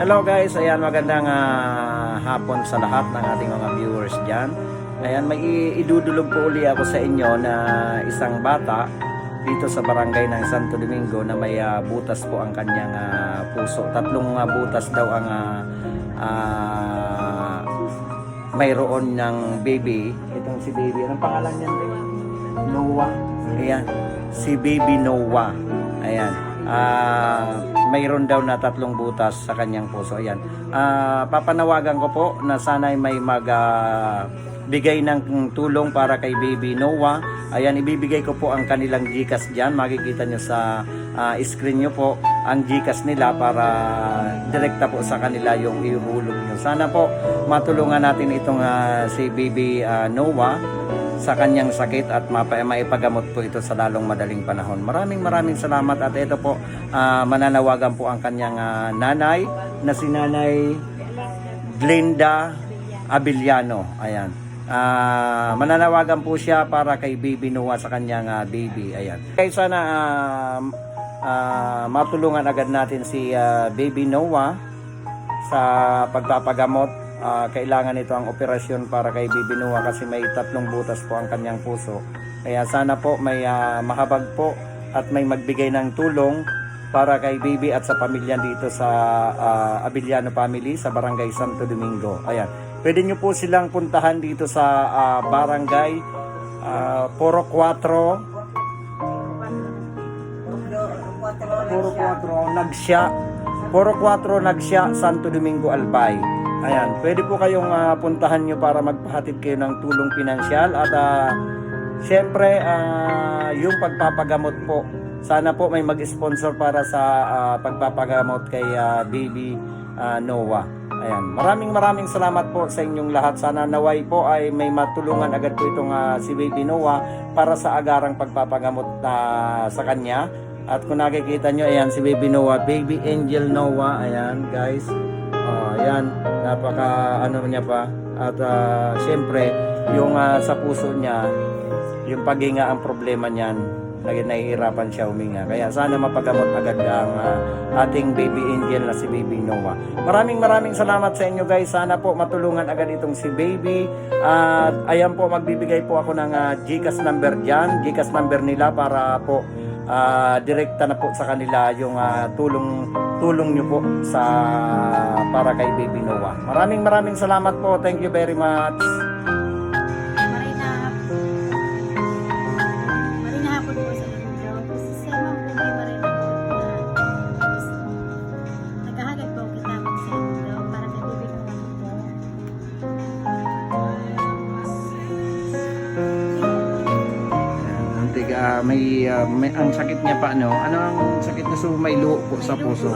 Hello guys, ayan magandang ah, hapon sa lahat ng ating mga viewers dyan. Ayan, may idudulog po uli ako sa inyo na isang bata dito sa barangay ng Santo Domingo na may ah, butas po ang kanyang ah, puso. Tatlong ah, butas daw ang ah, ah, mayroon ng baby. Itong si baby. Anong pangalan baby? Noah. Ayan. Si baby Noah. Ayan. Ah, mayroon daw na tatlong butas sa kanyang puso. Ayan. Ah, papanawagan ko po na sana'y may mag ah, bigay ng tulong para kay baby Noah. Ayan, ibibigay ko po ang kanilang GCash dyan. Makikita nyo sa ah, screen nyo po ang GCash nila para direkta po sa kanila yung ihulog nyo. Sana po matulungan natin itong ah, si baby ah, Noah sa kanyang sakit at maipagamot po ito sa lalong madaling panahon. Maraming maraming salamat at ito po ah, mananawagan po ang kanyang ah, nanay na si Nanay Glenda Abiliano. Ayan. Ah, mananawagan po siya para kay baby Noah sa kanyang ah, baby. Ayan. Kaya sana ah, ah, matulungan agad natin si ah, baby Noah sa pagpapagamot. Ah, kailangan ito ang operasyon para kay baby Noah kasi may tatlong butas po ang kanyang puso. Kaya sana po may ah, mahabag po at may magbigay ng tulong para kay baby at sa pamilya dito sa ah, Abiliano family sa Barangay Santo Domingo. Ayan. Pwede nyo po silang puntahan dito sa ah, Barangay ah, Poro 4 Puro 4 nagsya. Puro 4 nagsya Santo Domingo Albay. Ayan, pwede po kayong ah, puntahan nyo para magpahatid kayo ng tulong pinansyal at ah, syempre ah, yung pagpapagamot po. Sana po may mag-sponsor para sa ah, pagpapagamot kay ah, baby ah, Noah. Ayan, maraming maraming salamat po sa inyong lahat. Sana naway po ay may matulungan agad po itong ah, si baby Noah para sa agarang pagpapagamot na sa kanya. At kung nakikita nyo, ayan si Baby Noah, Baby Angel Noah, ayan guys. Oh, ayan, napaka ano niya pa. At ah, syempre, yung ah, sa puso niya, yung paghinga ang problema niyan, naging nahihirapan siya huminga. Kaya sana mapagamot agad ang ah, ating baby angel na si baby Noah. Maraming maraming salamat sa inyo guys. Sana po matulungan agad itong si baby. At ayan po, magbibigay po ako ng uh, Gcash number dyan. Gcash number nila para po ah, direkta na po sa kanila yung ah, tulong tulong nyo po sa para kay baby Noah. Maraming maraming salamat po. Thank you very much. May, ah, may ang sakit niya pa ano? Ano ang sakit na so may luho po sa puso?